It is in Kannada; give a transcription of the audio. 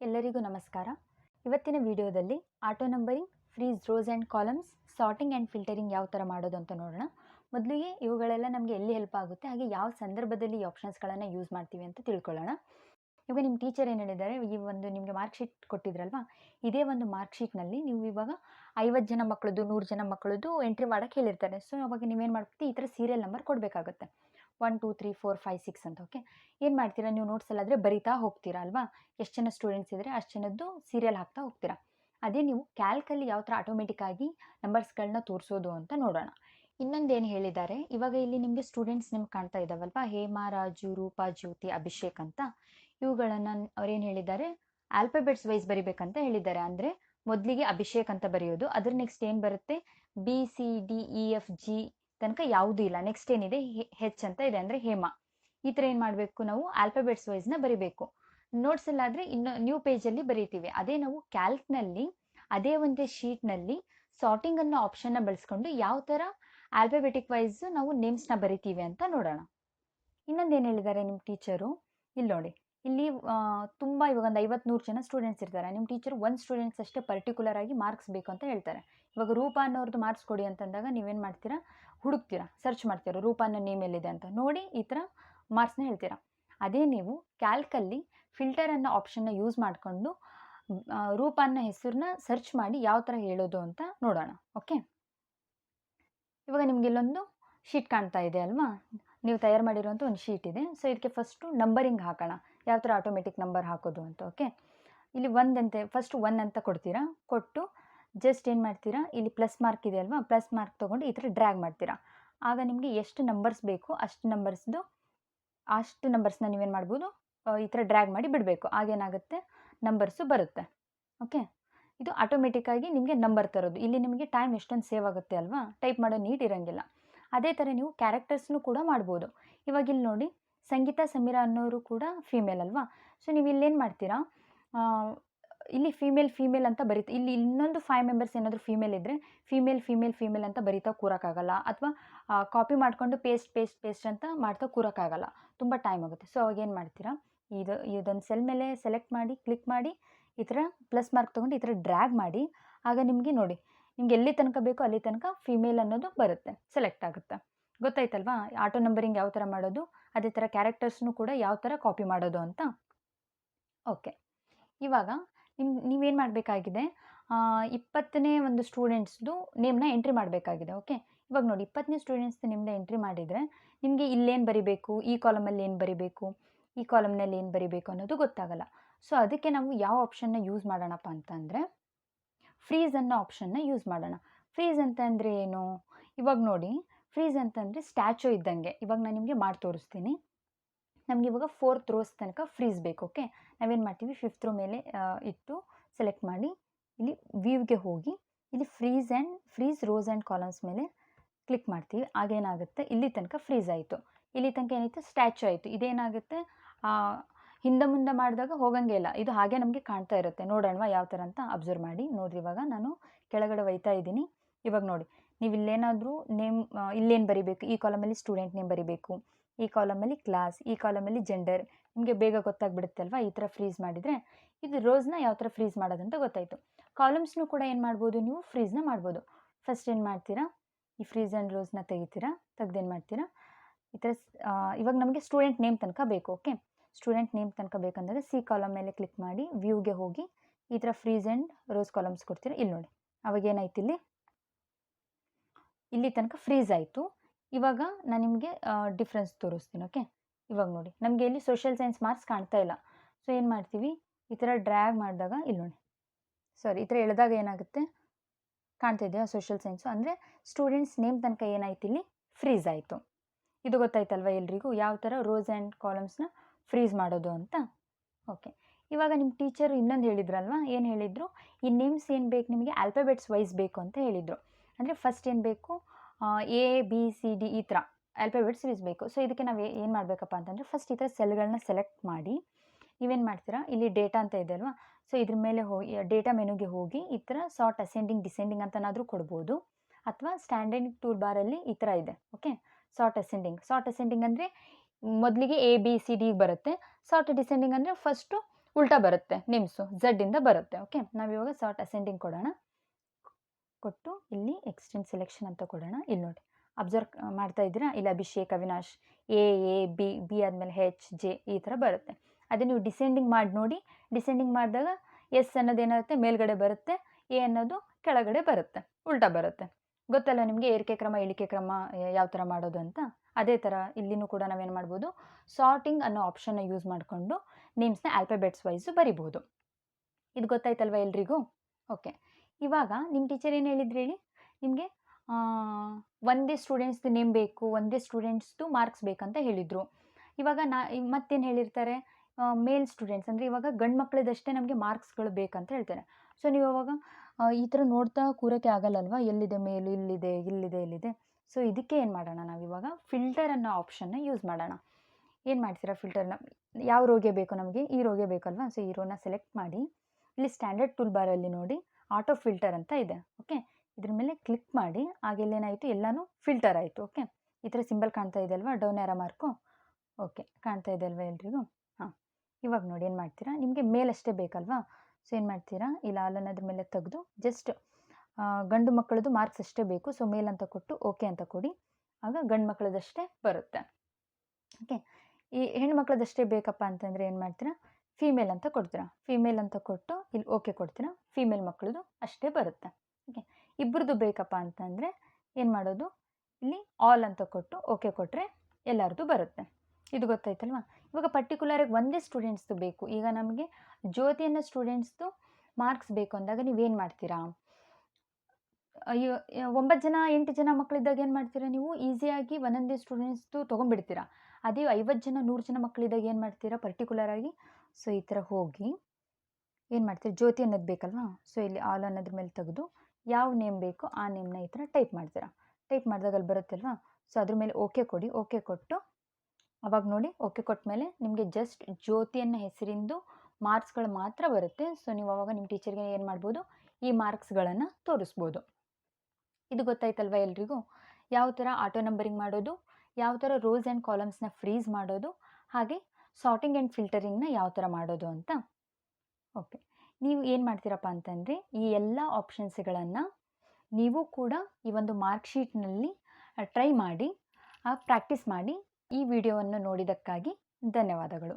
ಎಲ್ಲರಿಗೂ ನಮಸ್ಕಾರ. ಇವತ್ತಿನ ವಿಡಿಯೋದಲ್ಲಿ auto numbering freeze rows and columns, sorting and filtering ಯಾವ ಥರ ಮಾಡೋದು ಅಂತ ನೋಡೋಣ. ಮೊದಲಿಗೆ ಇವುಗಳೆಲ್ಲ ನಮಗೆ ಎಲ್ಲಿ ಹೆಲ್ಪ್ ಆಗುತ್ತೆ, ಹಾಗೆ ಯಾವ ಸಂದರ್ಭದಲ್ಲಿ ಈ ಆಪ್ಷನ್ಸ್ಗಳನ್ನು ಯೂಸ್ ಮಾಡ್ತೀವಿ ಅಂತ ತಿಳ್ಕೊಳ್ಳೋಣ. ಇವಾಗ ನಿಮ್ಮ ಟೀಚರ್ ಏನು ಹೇಳಿದ್ದಾರೆ, ಈ ಒಂದು ನಿಮಗೆ ಮಾರ್ಕ್ ಶೀಟ್ ಕೊಟ್ಟಿದ್ರಲ್ವಾ, ಇದೇ ಒಂದು ಮಾರ್ಕ್ ಶೀಟ್ನಲ್ಲಿ ನೀವು ಇವಾಗ ಐವತ್ತು ಜನ ಮಕ್ಕಳದ್ದು ನೂರು ಜನ ಮಕ್ಕಳದ್ದು ಎಂಟ್ರಿ ಮಾಡೋಕ್ಕೆ ಹೇಳಿರ್ತಾರೆ. ಸೊ ಅವಾಗ ನೀವೇನು ಮಾಡ್ತೀವಿ ಈ ಥರ ಸೀರಿಯಲ್ ನಂಬರ್ ಕೊಡಬೇಕಾಗುತ್ತೆ. One two three four five six ಅಂತ ಓಕೆ ಏನು ಮಾಡ್ತೀರಾ? ನೀವು ನೋಟ್ಸಲ್ಲಾದರೆ ಬರಿತಾ ಹೋಗ್ತೀರಾ, ಅಲ್ವಾ? ಎಷ್ಟು ಜನ ಸ್ಟೂಡೆಂಟ್ಸ್ ಇದ್ದರೆ ಅಷ್ಟು ಜನದ್ದು ಸೀರಿಯಲ್ ಹಾಕ್ತಾ ಹೋಗ್ತೀರಾ. ಅದೇ ನೀವು ಕ್ಯಾಲ್ಕಲ್ಲಿ ಯಾವ ಥರ ಆಟೋಮೆಟಿಕ್ಕಾಗಿ ನಂಬರ್ಸ್ಗಳನ್ನ ತೋರಿಸೋದು ಅಂತ ನೋಡೋಣ. ಇನ್ನೊಂದೇನು ಹೇಳಿದ್ದಾರೆ? ಇವಾಗ ಇಲ್ಲಿ ನಿಮಗೆ ಸ್ಟೂಡೆಂಟ್ಸ್ ನಿಮ್ಗೆ ಕಾಣ್ತಾ ಇದ್ದಾವಲ್ವಾ ಹೇಮಾ, ರಾಜು, ರೂಪಾ, ಜ್ಯೋತಿ, ಅಭಿಷೇಕ್ ಅಂತ. ಇವುಗಳನ್ನು ಅವ್ರೇನು ಹೇಳಿದ್ದಾರೆ? ಆಲ್ಫಬೆಟ್ಸ್ ವೈಸ್ ಬರಿಬೇಕಂತ ಹೇಳಿದ್ದಾರೆ. ಅಂದರೆ ಮೊದಲಿಗೆ ಅಭಿಷೇಕ್ ಅಂತ ಬರೆಯೋದು. ಅದ್ರ ನೆಕ್ಸ್ಟ್ ಏನು ಬರುತ್ತೆ? B C D E F G ತನಕ ಯಾವುದೂ ಇಲ್ಲ. ನೆಕ್ಸ್ಟ್ ಏನಿದೆ? ಹೆಚ್ ಅಂತ ಇದೆ ಅಂದ್ರೆ ಹೇಮ. ಈ ತರ ಏನ್ ಮಾಡಬೇಕು ನಾವು? ಆಲ್ಫಾಬೆಟ್ಸ್ನ ಬರಿಬೇಕು. ಆದ್ರೆ ಇನ್ನು ನ್ಯೂ ಪೇಜಲ್ಲಿ ಬರೀತೀವಿ. ಅದೇ ನಾವು ಕ್ಯಾಲ್ಕ್ನಲ್ಲಿ, ಅದೇ ಒಂದೇ ಶೀಟ್ನಲ್ಲಿ ಸಾರ್ಟಿಂಗ್ ಅನ್ನೋ ಆಪ್ಷನ್ನ ಬಳಸ್ಕೊಂಡು ಯಾವ ತರ ಆಲ್ಫಾಬೆಟಿಕ್ ವೈಸ್ ನಾವು ನೇಮ್ಸ್ನ ಬರಿತೀವಿ ಅಂತ ನೋಡೋಣ. ಇನ್ನೊಂದೇನು ಹೇಳಿದ್ದಾರೆ ನಿಮ್ಮ ಟೀಚರು ಇಲ್ಲಿ ನೋಡಿ. ಇಲ್ಲಿ ತುಂಬ ಇವಾಗ ಒಂದು ಐವತ್ತು ನೂರು ಜನ ಸ್ಟೂಡೆಂಟ್ಸ್ ಇರ್ತಾರೆ. ನಿಮ್ಮ ಟೀಚರ್ ಒಂದು ಸ್ಟೂಡೆಂಟ್ಸ್ ಅಷ್ಟೇ ಪರ್ಟಿಕ್ಯುಲರ್ ಆಗಿ ಮಾರ್ಕ್ಸ್ ಬೇಕು ಅಂತ ಹೇಳ್ತಾರೆ. ಇವಾಗ ರೂಪ ಅನ್ನೋರ್ದು ಮಾರ್ಕ್ಸ್ ಕೊಡಿ ಅಂತಂದಾಗ ನೀವೇನು ಮಾಡ್ತೀರಾ? ಹುಡುಕ್ತೀರಾ? ಸರ್ಚ್ ಮಾಡ್ತೀರಾ? ರೂಪ ನೇಮ್ ಎಲ್ಲಿದೆ ಅಂತ ನೋಡಿ ಈ ಥರ ಮಾರ್ಕ್ಸ್ನ ಹೇಳ್ತೀರಾ. ಅದೇ ನೀವು ಕ್ಯಾಲ್ಕಲ್ಲಿ ಫಿಲ್ಟರ್ ಅನ್ನೋ ಆಪ್ಷನ್ನ ಯೂಸ್ ಮಾಡಿಕೊಂಡು ರೂಪ ಅನ್ನೋ ಹೆಸರನ್ನ ಸರ್ಚ್ ಮಾಡಿ ಯಾವ ಥರ ಹೇಳೋದು ಅಂತ ನೋಡೋಣ. ಓಕೆ ಇವಾಗ ನಿಮ್ಗೆ ಇಲ್ಲೊಂದು ಶೀಟ್ ಕಾಣ್ತಾ ಇದೆ ಅಲ್ವಾ? ನೀವು ತಯಾರು ಮಾಡಿರುವಂಥ ಒಂದು ಶೀಟ್ ಇದೆ. ಸೊ ಇದಕ್ಕೆ ಫಸ್ಟು ನಂಬರಿಂಗ್ ಹಾಕೋಣ. ಯಾವ ಥರ ಆಟೋಮೆಟಿಕ್ ನಂಬರ್ ಹಾಕೋದು ಅಂತ. ಓಕೆ ಇಲ್ಲಿ ಒಂದಂತೆ ಫಸ್ಟ್ ಒನ್ ಅಂತ ಕೊಡ್ತೀರಾ? ಕೊಟ್ಟು ಜಸ್ಟ್ ಏನು ಮಾಡ್ತೀರಾ? ಇಲ್ಲಿ ಪ್ಲಸ್ ಮಾರ್ಕ್ ಇದೆ ಅಲ್ವಾ? ಪ್ಲಸ್ ಮಾರ್ಕ್ ತೊಗೊಂಡು ಈ ಥರ ಡ್ರ್ಯಾಗ್ ಮಾಡ್ತೀರಾ. ಆಗ ನಿಮಗೆ ಎಷ್ಟು ನಂಬರ್ಸ್ ಬೇಕು ಅಷ್ಟು ನಂಬರ್ಸ್ದು ಅಷ್ಟು ನಂಬರ್ಸ್ನ ನೀವೇನು ಮಾಡ್ಬೋದು? ಈ ಥರ ಡ್ರ್ಯಾಗ್ ಮಾಡಿ ಬಿಡಬೇಕು. ಆಗೇನಾಗುತ್ತೆ? ನಂಬರ್ಸು ಬರುತ್ತೆ. ಓಕೆ ಇದು ಆಟೋಮೆಟಿಕ್ಕಾಗಿ ನಿಮಗೆ ನಂಬರ್ ತರೋದು. ಇಲ್ಲಿ ನಿಮಗೆ ಟೈಮ್ ಎಷ್ಟೊಂದು ಸೇವ್ ಆಗುತ್ತೆ ಅಲ್ವಾ? ಟೈಪ್ ಮಾಡೋ ನೀಟ್ ಇರೋಂಗಿಲ್ಲ. ಅದೇ ಥರ ನೀವು ಕ್ಯಾರೆಕ್ಟರ್ಸ್ನು ಕೂಡ ಮಾಡ್ಬೋದು. ಇವಾಗ ಇಲ್ಲಿ ನೋಡಿ, ಸಂಗೀತ, ಸಮೀರಾ ಅನ್ನೋರು ಕೂಡ ಫೀಮೇಲ್ ಅಲ್ವಾ? ಸೊ ನೀವು ಇಲ್ಲೇನು ಮಾಡ್ತೀರಾ? ಇಲ್ಲಿ ಫೀಮೇಲ್ ಫೀಮೇಲ್ ಅಂತ ಬರೀತಾ, ಇಲ್ಲಿ ಇನ್ನೊಂದು ಫೈವ್ ಮೆಂಬರ್ಸ್ ಏನಾದರೂ ಫೀಮೇಲ್ ಇದ್ದರೆ ಫೀಮೇಲ್ ಫೀಮೇಲ್ ಫೀಮೇಲ್ ಅಂತ ಬರೀತಾ ಕೂರೋಕ್ಕಾಗಲ್ಲ. ಅಥವಾ ಕಾಪಿ ಮಾಡಿಕೊಂಡು ಪೇಸ್ಟ್ ಪೇಸ್ಟ್ ಪೇಸ್ಟ್ ಅಂತ ಮಾಡ್ತಾ ಕೂರೋಕ್ಕಾಗಲ್ಲ. ತುಂಬ ಟೈಮ್ ಆಗುತ್ತೆ. ಸೊ ಅವಾಗ ಏನು ಮಾಡ್ತೀರಾ? ಇದು, ಇದೊಂದು ಸೆಲ್ ಮೇಲೆ ಸೆಲೆಕ್ಟ್ ಮಾಡಿ ಕ್ಲಿಕ್ ಮಾಡಿ, ಈ ಥರ ಪ್ಲಸ್ ಮಾರ್ಕ್ ತೊಗೊಂಡು ಈ ಥರ ಡ್ರ್ಯಾಗ್ ಮಾಡಿ, ಆಗ ನಿಮಗೆ ನೋಡಿ, ನಿಮ್ಗೆ ಎಲ್ಲಿ ತನಕ ಬೇಕೋ ಅಲ್ಲಿ ತನಕ ಫಿಮೇಲ್ ಅನ್ನೋದು ಬರುತ್ತೆ ಸೆಲೆಕ್ಟ್ ಆಗುತ್ತೆ. ಗೊತ್ತಾಯ್ತಲ್ವಾ? ಆಟೋ ನಂಬರಿಂಗ್ ಯಾವ ಥರ ಮಾಡೋದು, ಅದೇ ಥರ ಕ್ಯಾರೆಕ್ಟರ್ಸ್ನು ಕೂಡ ಯಾವ ಥರ ಕಾಪಿ ಮಾಡೋದು ಅಂತ. ಓಕೆ ಇವಾಗ ನಿಮ್ಮ ನೀವೇನು ಮಾಡಬೇಕಾಗಿದೆ? ಇಪ್ಪತ್ತನೇ ಒಂದು ಸ್ಟೂಡೆಂಟ್ಸ್ದು ನೇಮ್ನ ಎಂಟ್ರಿ ಮಾಡಬೇಕಾಗಿದೆ, ಓಕೆ? ಇವಾಗ ನೋಡಿ, ಇಪ್ಪತ್ತನೇ ಸ್ಟೂಡೆಂಟ್ಸ್ದು ನಿಮ್ಮದೇ ಎಂಟ್ರಿ ಮಾಡಿದರೆ ನಿಮಗೆ ಇಲ್ಲೇನು ಬರಿಬೇಕು? ಈ ಕಾಲಮಲ್ಲಿ ಏನು ಬರಿಬೇಕು? ಈ ಕಾಲಮ್ನಲ್ಲಿ ಏನು ಬರಿಬೇಕು ಅನ್ನೋದು ಗೊತ್ತಾಗಲ್ಲ. ಸೊ, ಅದಕ್ಕೆ ನಾವು ಯಾವ ಆಪ್ಷನ್ನ ಯೂಸ್ ಮಾಡೋಣಪ್ಪ ಅಂತಂದರೆ ಫ್ರೀಸ್ ಅನ್ನೋ ಆಪ್ಷನ್ನ ಯೂಸ್ ಮಾಡೋಣ. ಫ್ರೀಸ್ ಅಂತಂದರೆ ಏನು? ಇವಾಗ ನೋಡಿ ಫ್ರೀಸ್ ಅಂತಂದರೆ ಸ್ಟ್ಯಾಚು ಇದ್ದಂಗೆ. ಇವಾಗ ನಾನು ನಿಮಗೆ ಮಾಡಿ ತೋರಿಸ್ತೀನಿ ನಮಗೆ ಇವಾಗ ಫೋರ್ತ್ ರೋಸ್ ತನಕ ಫ್ರೀಸ್ ಬೇಕು ಓಕೆ ನಾವೇನು ಮಾಡ್ತೀವಿ? ಫಿಫ್ತ್ ರೋ ಮೇಲೆ ಇಟ್ಟು ಸೆಲೆಕ್ಟ್ ಮಾಡಿ ಇಲ್ಲಿ ವ್ಯೂವ್ಗೆ ಹೋಗಿ ಇಲ್ಲಿ freeze and freeze rows and columns ಮೇಲೆ ಕ್ಲಿಕ್ ಮಾಡ್ತೀವಿ. ಆಗೇನಾಗುತ್ತೆ ಇಲ್ಲಿ ತನಕ ಫ್ರೀಸ್ ಆಯಿತು. ಇಲ್ಲಿ ತನಕ ಏನಾಯಿತು? ಸ್ಟ್ಯಾಚು ಆಯಿತು. ಇದೇನಾಗುತ್ತೆ? ಹಿಂದೆ ಮುಂದೆ ಮಾಡಿದಾಗ ಹೋಗಂಗೆ ಇಲ್ಲ. ಇದು ಹಾಗೆ ನಮಗೆ ಕಾಣ್ತಾ ಇರುತ್ತೆ. ನೋಡೋಣವಾ ಯಾವ ಥರ ಅಂತ ಅಬ್ಸರ್ವ್ ಮಾಡಿ ನೋಡಿರಿ. ಇವಾಗ ನಾನು ಕೆಳಗಡೆ ಒಯ್ತಾ ಇದ್ದೀನಿ. ಇವಾಗ ನೋಡಿ ನೀವು ಇಲ್ಲೇನಾದರೂ ನೇಮ್ ಇಲ್ಲೇನು ಬರಿಬೇಕು? ಈ ಕಾಲಮಲ್ಲಿ ಸ್ಟೂಡೆಂಟ್ ನೇಮ್ ಬರಿಬೇಕು. ಈ ಕಾಲಮಲ್ಲಿ ಕ್ಲಾಸ್ ಈ ಕಾಲಮಲ್ಲಿ ಜೆಂಡರ್ ನಿಮಗೆ ಬೇಗ ಗೊತ್ತಾಗ್ಬಿಡುತ್ತೆ ಅಲ್ವಾ ಈ ಥರ ಫ್ರೀಸ್ ಮಾಡಿದರೆ ಇದು ರೋಸ್ನ ಯಾವ ಥರ ಫ್ರೀಸ್ ಮಾಡೋದಂತ ಗೊತ್ತಾಯಿತು. ಕಾಲಮ್ಸ್ನು ಕೂಡ ಏನು ಮಾಡ್ಬೋದು ನೀವು? ಫ್ರೀಸ್ನ ಮಾಡ್ಬೋದು. ಫಸ್ಟ್ ಏನು ಮಾಡ್ತೀರಾ? ಈ ಫ್ರೀಸ್ ಆ್ಯಂಡ್ ರೋಸ್ನ ತೆಗಿತೀರಾ? ತೆಗ್ದೇನು ಮಾಡ್ತೀರಾ? ಈ ಥರ ಇವಾಗ ನಮಗೆ ಸ್ಟೂಡೆಂಟ್ ನೇಮ್ ತನಕ ಬೇಕು ಓಕೆ ಸ್ಟೂಡೆಂಟ್ ನೇಮ್ ತನಕ ಬೇಕಂದರೆ ಸಿ ಕಾಲಮ್ ಮೇಲೆ ಕ್ಲಿಕ್ ಮಾಡಿ ವ್ಯೂಗೆ ಹೋಗಿ, ಈ ಥರ ಫ್ರೀಸ್ ಆ್ಯಂಡ್ ರೋಸ್ ಕಾಲಮ್ಸ್ ಕೊಡ್ತೀರಾ? ಇಲ್ಲಿ ನೋಡಿ. ಅವಾಗ ಏನಾಯ್ತು ಇಲ್ಲಿ? ಇಲ್ಲಿ ತನಕ ಫ್ರೀಸ್ ಆಯಿತು. ಇವಾಗ ನಾನು ನಿಮಗೆ ಡಿಫ್ರೆನ್ಸ್ ತೋರಿಸ್ತೀನಿ ಓಕೆ ಇವಾಗ ನೋಡಿ. ನಮಗೆ ಇಲ್ಲಿ ಸೋಷಿಯಲ್ ಸೈನ್ಸ್ ಮಾರ್ಕ್ಸ್ ಕಾಣ್ತಾ ಇಲ್ಲ. ಸೊ ಏನು ಮಾಡ್ತೀವಿ? ಈ ಥರ ಡ್ರ್ಯಾಗ್ ಮಾಡಿದಾಗ ಇಲ್ಲಿ ನೋಡಿ. ಸಾರಿ ಈ ಥರ ಎಳೆದಾಗ ಏನಾಗುತ್ತೆ? ಕಾಣ್ತಾ ಇದೆಯಾ ಸೋಷಿಯಲ್ ಸೈನ್ಸು ಅಂದರೆ ಸ್ಟೂಡೆಂಟ್ಸ್ ನೇಮ್ ತನಕ ಏನಾಯ್ತು ಇಲ್ಲಿ? ಫ್ರೀಸ್ ಆಯಿತು. ಇದು ಗೊತ್ತಾಯ್ತಲ್ವ ಎಲ್ರಿಗೂ? ಯಾವ ಥರ ರೋಸ್ ಆ್ಯಂಡ್ ಕಾಲಮ್ಸ್ನ ಫ್ರೀಸ್ ಮಾಡೋದು ಅಂತ? ಓಕೆ ಇವಾಗ ನಿಮ್ಮ ಟೀಚರ್ ಇನ್ನೊಂದು ಹೇಳಿದ್ರಲ್ವ? ಏನು ಹೇಳಿದರು? ಈ ನೇಮ್ಸ್ ಏನು ಬೇಕು ನಿಮಗೆ? ಆಲ್ಫಾಬೆಟ್ಸ್ ವೈಸ್ ಬೇಕು ಅಂತ ಹೇಳಿದರು. ಅಂದರೆ ಫಸ್ಟ್ ಏನು ಬೇಕು? ಎ ಬಿ ಸಿ ಡಿ ಈ ಥರ ಆಲ್ಫಾಬೆಟ್ಸ್ ಬೇಕು. ಸೊ ಇದಕ್ಕೆ ನಾವು ಏನು ಮಾಡಬೇಕಪ್ಪ ಅಂತಂದರೆ ಫಸ್ಟ್ ಈ ಥರ ಸೆಲ್ಗಳನ್ನ ಸೆಲೆಕ್ಟ್ ಮಾಡಿ ನೀವೇನು ಮಾಡ್ತೀರಾ? ಇಲ್ಲಿ ಡೇಟಾ ಅಂತ ಇದೆ ಅಲ್ವಾ? ಸೊ ಇದ್ರ ಮೇಲೆ ಹೋಗಿ ಡೇಟಾ ಮೆನುಗೆ ಹೋಗಿ ಈ ಥರ ಸಾರ್ಟ್ ಅಸೆಂಡಿಂಗ್ ಡಿಸೆಂಡಿಂಗ್ ಅಂತನಾದರೂ ಕೊಡ್ಬೋದು. ಅಥವಾ ಸ್ಟ್ಯಾಂಡರ್ಡ್ ಟೂಲ್ ಬಾರಲ್ಲಿ ಈ ಥರ ಇದೆ okay sort ascending sort ascending ಅಂದರೆ ಮೊದಲಿಗೆ ಎ ಬಿ ಸಿ ಡಿ ಬರುತ್ತೆ. ಸಾರ್ಟ್ ಡಿಸೆಂಡಿಂಗ್ ಅಂದರೆ ಫಸ್ಟು ಉಲ್ಟಾ ಬರುತ್ತೆ ನಿಮ್ಸು ಝಡ್ಡಿಂದ ಬರುತ್ತೆ ಓಕೆ ನಾವು ಇವಾಗ ಸಾರ್ಟ್ ಅಸೆಂಡಿಂಗ್ ಕೊಡೋಣ. ಕೊಟ್ಟು ಇಲ್ಲಿ ಎಕ್ಸ್ಟೆಂಡ್ ಸೆಲೆಕ್ಷನ್ ಅಂತ ಕೊಡೋಣ. ಇಲ್ಲಿ ನೋಡಿ ಅಬ್ಸರ್ವ್ ಮಾಡ್ತಾ ಇದ್ದೀರಾ? ಇಲ್ಲಿ Abhishek, Avinash A A B B ಆದಮೇಲೆ ಹೆಚ್ ಜೆ ಈ ಥರ ಬರುತ್ತೆ. ಅದೇ ನೀವು ಡಿಸೆಂಡಿಂಗ್ ಮಾಡಿ ನೋಡಿ ಡಿಸೆಂಡಿಂಗ್ ಮಾಡಿದಾಗ ಎಸ್ ಅನ್ನೋದು ಏನಾಗುತ್ತೆ? ಮೇಲ್ಗಡೆ ಬರುತ್ತೆ ಎ ಅನ್ನೋದು ಕೆಳಗಡೆ ಬರುತ್ತೆ, ಉಲ್ಟಾ ಬರುತ್ತೆ. ಗೊತ್ತಲ್ಲ ನಿಮಗೆ? ಏರಿಕೆ ಕ್ರಮ, ಇಳಿಕೆ ಕ್ರಮ, ಯಾವ ಥರ ಮಾಡೋದು ಅಂತ? ಅದೇ ಥರ ಇಲ್ಲಿನೂ ಕೂಡ ನಾವೇನು ಮಾಡ್ಬೋದು? ಸಾರ್ಟಿಂಗ್ ಅನ್ನೋ ಆಪ್ಷನ್ನ ಯೂಸ್ ಮಾಡಿಕೊಂಡು ನೇಮ್ಸ್ನ ಆಲ್ಫಾಬೆಟ್ಸ್ ವೈಸು ಬರಿಬೋದು. ಇದು ಗೊತ್ತಾಯ್ತಲ್ವ ಎಲ್ರಿಗೂ? ಓಕೆ ಇವಾಗ ನಿಮ್ಮ ಟೀಚರ್ ಏನು ಹೇಳಿದ್ರು ಹೇಳಿ? ನಿಮಗೆ ಒಂದೇ ಸ್ಟೂಡೆಂಟ್ಸ್ದು ನೇಮ್ ಬೇಕು, ಒಂದೇ ಸ್ಟೂಡೆಂಟ್ಸ್ದು ಮಾರ್ಕ್ಸ್ ಬೇಕಂತ ಹೇಳಿದರು. ಇವಾಗ ನಾ ಮತ್ತೇನು ಹೇಳಿರ್ತಾರೆ? ಮೇಲ್ ಸ್ಟೂಡೆಂಟ್ಸ್ ಅಂದರೆ ಇವಾಗ ಗಂಡು ಮಕ್ಕಳದಷ್ಟೇ ನಮಗೆ ಮಾರ್ಕ್ಸ್ಗಳು ಬೇಕಂತ ಹೇಳ್ತಾರೆ. ಸೊ ನೀವು ಅವಾಗ ಈ ಥರ ನೋಡ್ತಾ ಕೂರೋಕ್ಕೆ ಆಗಲ್ಲಲ್ವಾ? ಎಲ್ಲಿದೆ ಮೇಲು ಇಲ್ಲಿದೆ ಇಲ್ಲಿದೆ ಇಲ್ಲಿದೆ. ಸೊ ಇದಕ್ಕೆ ಏನು ಮಾಡೋಣ ನಾವು ಇವಾಗ? ಫಿಲ್ಟರ್ ಅನ್ನೋ ಆಪ್ಷನ್ನ ಯೂಸ್ ಮಾಡೋಣ. ಏನು ಮಾಡ್ತೀರಾ ಫಿಲ್ಟರ್ನ ಯಾವ ರೋಗೆ ಬೇಕು ನಮಗೆ? ಈ ರೋಗೆ ಬೇಕಲ್ವಾ? ಸೊ ಈ ರೋನ ಸೆಲೆಕ್ಟ್ ಮಾಡಿ, ಇಲ್ಲಿ ಸ್ಟ್ಯಾಂಡರ್ಡ್ ಟೂಲ್ ಬಾರಲ್ಲಿ ನೋಡಿ. ಆಟೋ ಫಿಲ್ಟರ್ ಅಂತ ಇದೆ ಓಕೆ ಇದ್ರ ಮೇಲೆ ಕ್ಲಿಕ್ ಮಾಡಿ ಆಗೆಲ್ಲೇನಾಯಿತು ಎಲ್ಲನೂ ಫಿಲ್ಟರ್ ಆಯಿತು ಓಕೆ ಈ ಥರ ಸಿಂಬಲ್ ಕಾಣ್ತಾ ಇದೆ ಅಲ್ವಾ? ಡೌನ್ ಯಾರ ಮಾರ್ಕು ಓಕೆ ಕಾಣ್ತಾ ಇದೆ ಅಲ್ವಾ ಎಲ್ರಿಗೂ? ಹಾಂ. ಇವಾಗ ನೋಡಿ, ಏನು ಮಾಡ್ತೀರಾ? ನಿಮಗೆ ಮೇಲಷ್ಟೇ ಬೇಕಲ್ವಾ? ಸೊ ಏನು ಮಾಡ್ತೀರಾ? ಈ ಲಾಲ್ ಅನ್ನೋದ್ರ ಮೇಲೆ ತೆಗೆದು ಜಸ್ಟ್ ಗಂಡು ಮಕ್ಕಳದು ಮಾರ್ಕ್ಸ್ ಅಷ್ಟೇ ಬೇಕು. ಸೊ ಮೇಲ್ ಅಂತ ಕೊಟ್ಟು ಓಕೆ ಅಂತ ಕೊಡಿ. ಆಗ ಗಂಡು ಮಕ್ಕಳದಷ್ಟೇ ಬರುತ್ತೆ. ಓಕೆ ಈ ಹೆಣ್ಮಕ್ಳದಷ್ಟೇ ಬೇಕಪ್ಪ ಅಂತಂದರೆ ಏನು ಮಾಡ್ತೀರಾ? ಫೀಮೇಲ್ ಅಂತ ಕೊಡ್ತೀರಾ? ಫೀಮೇಲ್ ಅಂತ ಕೊಟ್ಟು ಇಲ್ಲಿ ಓಕೆ ಕೊಡ್ತೀರಾ? ಫೀಮೇಲ್ ಮಕ್ಕಳದು ಅಷ್ಟೇ ಬರುತ್ತೆ. ಓಕೆ ಇಬ್ಬರದ್ದು ಬೇಕಪ್ಪ ಅಂತಂದರೆ ಏನು ಮಾಡೋದು? ಇಲ್ಲಿ ಆಲ್ ಅಂತ ಕೊಟ್ಟು ಓಕೆ ಕೊಟ್ಟರೆ ಎಲ್ಲರದ್ದು ಬರುತ್ತೆ. ಇದು ಗೊತ್ತಾಯ್ತಲ್ವಾ? ಇವಾಗ ಪರ್ಟಿಕ್ಯುಲರಾಗಿ ಒಂದೇ ಸ್ಟೂಡೆಂಟ್ಸ್ದು ಬೇಕು. ಈಗ ನಮಗೆ ಜ್ಯೋತಿ ಅನ್ನೋ ಸ್ಟೂಡೆಂಟ್ಸ್ದು ಮಾರ್ಕ್ಸ್ ಬೇಕು ಅಂದಾಗ ನೀವೇನು ಮಾಡ್ತೀರಾ? ಒಂಬತ್ತು ಜನ, ಎಂಟು ಜನ ಮಕ್ಕಳಿದ್ದಾಗ ಏನು ಮಾಡ್ತೀರಾ ನೀವು? ಈಸಿಯಾಗಿ ಒಂದೊಂದೇ ಸ್ಟೂಡೆಂಟ್ಸ್ದು ತೊಗೊಂಡ್ಬಿಡ್ತೀರಾ. ಅದೇ ಐವತ್ತು ಜನ, ನೂರು ಜನ ಮಕ್ಕಳಿದ್ದಾಗ ಏನು ಮಾಡ್ತೀರಾ? ಪರ್ಟಿಕ್ಯುಲರಾಗಿ ಸೊ, ಈ ಥರ ಹೋಗಿ ಏನು ಮಾಡ್ತೀರಿ? ಜ್ಯೋತಿ ಅನ್ನೋದು ಬೇಕಲ್ವಾ? ಸೊ, ಇಲ್ಲಿ ಆಲ್ ಅನ್ನೋದ್ರ ಮೇಲೆ ತೆಗೆದು ಯಾವ ನೇಮ್ ಬೇಕೋ ಆ ನೇಮ್ನ ಈ ಥರ ಟೈಪ್ ಮಾಡ್ತೀರಾ? ಟೈಪ್ ಮಾಡಿದಾಗ ಅಲ್ಲಿ ಬರುತ್ತಲ್ವಾ? ಸೊ, ಅದ್ರ ಮೇಲೆ ಓಕೆ ಕೊಡಿ. ಓಕೆ ಕೊಟ್ಟು ಅವಾಗ ನೋಡಿ ಓಕೆ ಕೊಟ್ಟ ಮೇಲೆ ನಿಮಗೆ ಜಸ್ಟ್ ಜ್ಯೋತಿಯನ್ನ ಹೆಸರಿಂದು ಮಾರ್ಕ್ಸ್ಗಳು ಮಾತ್ರ ಬರುತ್ತೆ. ಸೊ, ನೀವು ಅವಾಗ ನಿಮ್ಮ ಟೀಚರ್ಗೆ ಏನು ಮಾಡ್ಬೋದು? ಈ ಮಾರ್ಕ್ಸ್ಗಳನ್ನು ತೋರಿಸ್ಬೋದು. ಇದು ಗೊತ್ತಾಯ್ತಲ್ವ ಎಲ್ರಿಗೂ? ಯಾವ ಥರ ಆಟೋ ನಂಬರಿಂಗ್ ಮಾಡೋದು? ಯಾವ ಥರ ರೋಸ್ ಆ್ಯಂಡ್ ಕಾಲಮ್ಸ್ನ ಫ್ರೀಸ್ ಮಾಡೋದು? ಹಾಗೆ ಸಾರ್ಟಿಂಗ್ ಆ್ಯಂಡ್ ಫಿಲ್ಟರಿಂಗ್ನ ಯಾವ ಥರ ಮಾಡೋದು ಅಂತ. ಓಕೆ ನೀವು ಏನು ಮಾಡ್ತೀರಪ್ಪ ಅಂತಂದರೆ, ಈ ಎಲ್ಲ ಆಪ್ಷನ್ಸ್ಗಳನ್ನು ನೀವು ಕೂಡ ಈ ಒಂದು ಮಾರ್ಕ್ ಶೀಟ್ನಲ್ಲಿ ಟ್ರೈ ಮಾಡಿ ಪ್ರಾಕ್ಟೀಸ್ ಮಾಡಿ ಈ ವಿಡಿಯೋವನ್ನು ನೋಡಿದ್ದಕ್ಕಾಗಿ ಧನ್ಯವಾದಗಳು.